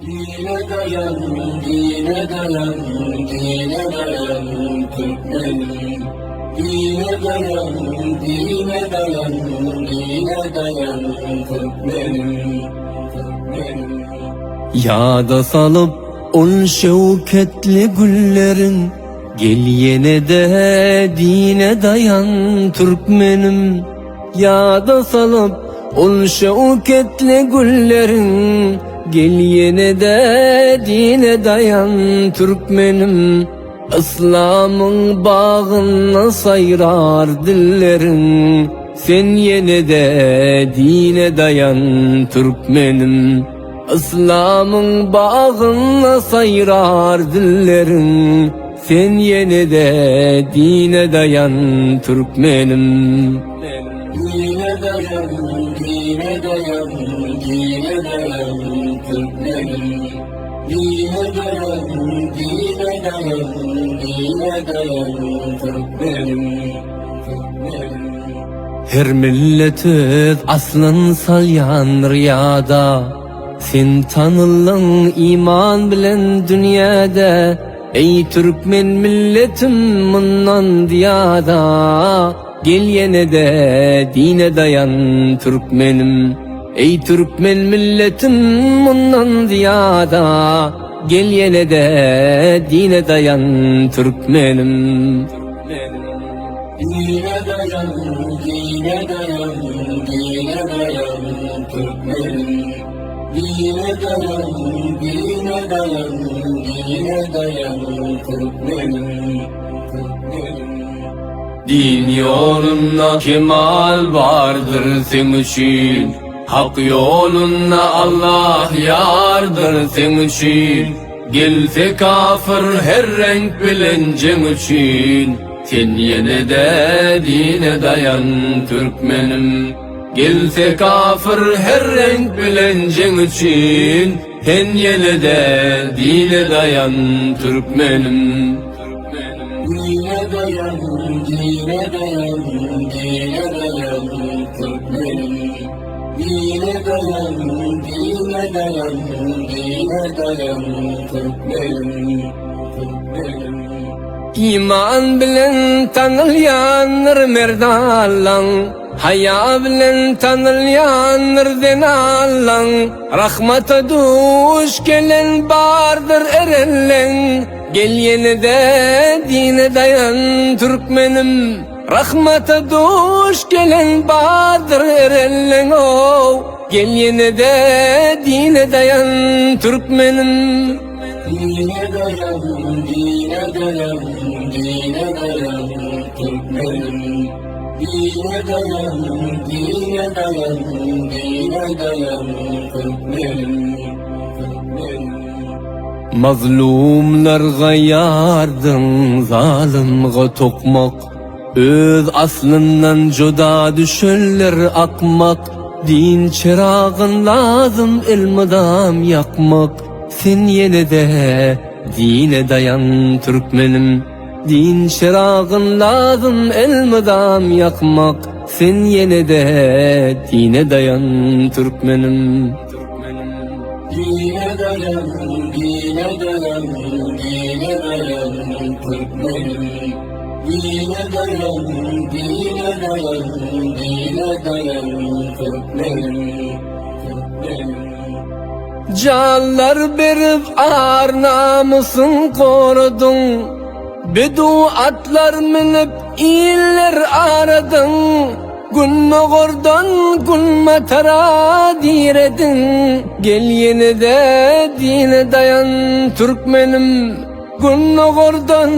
Dine dayan, dine dayan, dine dayan Türkmenim. Dine dayan, dine dayan, dine dayan Türkmenim. Yada salıp on şevketli güllerin Gel yine de dine dayan Türkmenim Yada salıp on şevketli güllerin Gel yine de dine dayan Türkmenim. İslam'ın bağına sayrar dillerin. Sen yine de dine dayan Türkmenim. İslam'ın bağına sayrar dillerin. Sen yine de dine dayan Türkmenim. Dine dayan, dine dayan, Türkmenim. Dine dayan, dine dayan, dine. Her milleti aslın salyan riyada Sen tanılan iman bilen dünyada Ey Türkmen milletim mundan diyada Gel yine de dine dayan Türkmenim Ey Türkmen milletim mundan diyada Gel yine de dine dayan Türkmenim Dine dayan, dine dayan, dine dayan Türkmenim. Dine dayan, dine dayan, dine dayan. Türkmenim. Din yolunda kemal vardır senin için Hak yolunda Allah yardır senin için. Gelse kafir her renk bilencin için. Sen yine de dine dayan Türkmenim. Gelse kafir her renk bilencin için. Sen yine de dine dayan Türkmenim. Dine dayan, dine dayan, dine dayan. Dine dayan, dine dayan, dine dayan Türkmenim. Türkmenim. İman bilen tanılyanır merdalan Haya bilen tanılyanır denalan Rahmata duş gelen bardır erellen Gel yine de dine dayan Türkmenim Rahmata duş gelen bardır erellen oh. Gel yine de dine dayan Türkmenim Dine dayan, dine dayan, dine dayan Türkmenim. Dine dayan, dine dayan, dine dayan. Türkmenim. Mazlumlarga yardım, zalimga tokmak Öz aslından juda düşenler akmak. Din çırağın lazım ilmidam yakmak. Sen yine de dine dayan Türkmenim. Din çırağın lazım ilmidam yakmak. Sen yine de dine dayan Türkmenim. Dine dayan, dine dayan, dine dayan Türkmenim. Dine dayan, dine dayan, dine dayan Türkmenim. Türkmenim. Canlar berip ar namusun korudun Beduatlar minip iller aradın Gülme gordan gülme tara diredin Gel yine de dine dayan Türkmenim Gülme gordan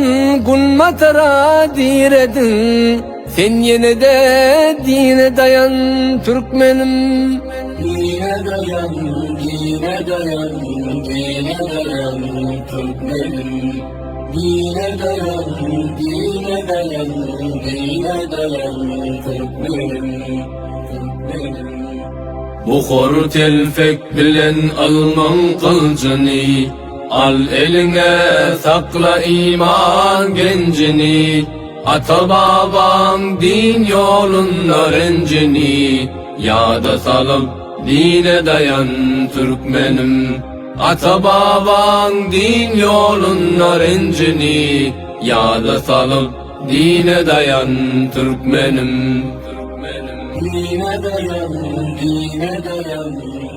gülme tara diredin Sen yine de dine dayan Türkmenim Dine dayan, dine dayan, dine dayan Türkmenim. Dine dayan, dine dayan, dine dayan Türkmenim. Türkmenim. Bukhor telfek bilen alman kılıcını Al eline sakla iman gencini Ata babam din yolun öğrencini Yada salıp dine dayan Türkmenim Ata baban din yolunlar incini Yada salıp dine dayan Türkmenim dine dayan, dine dayan.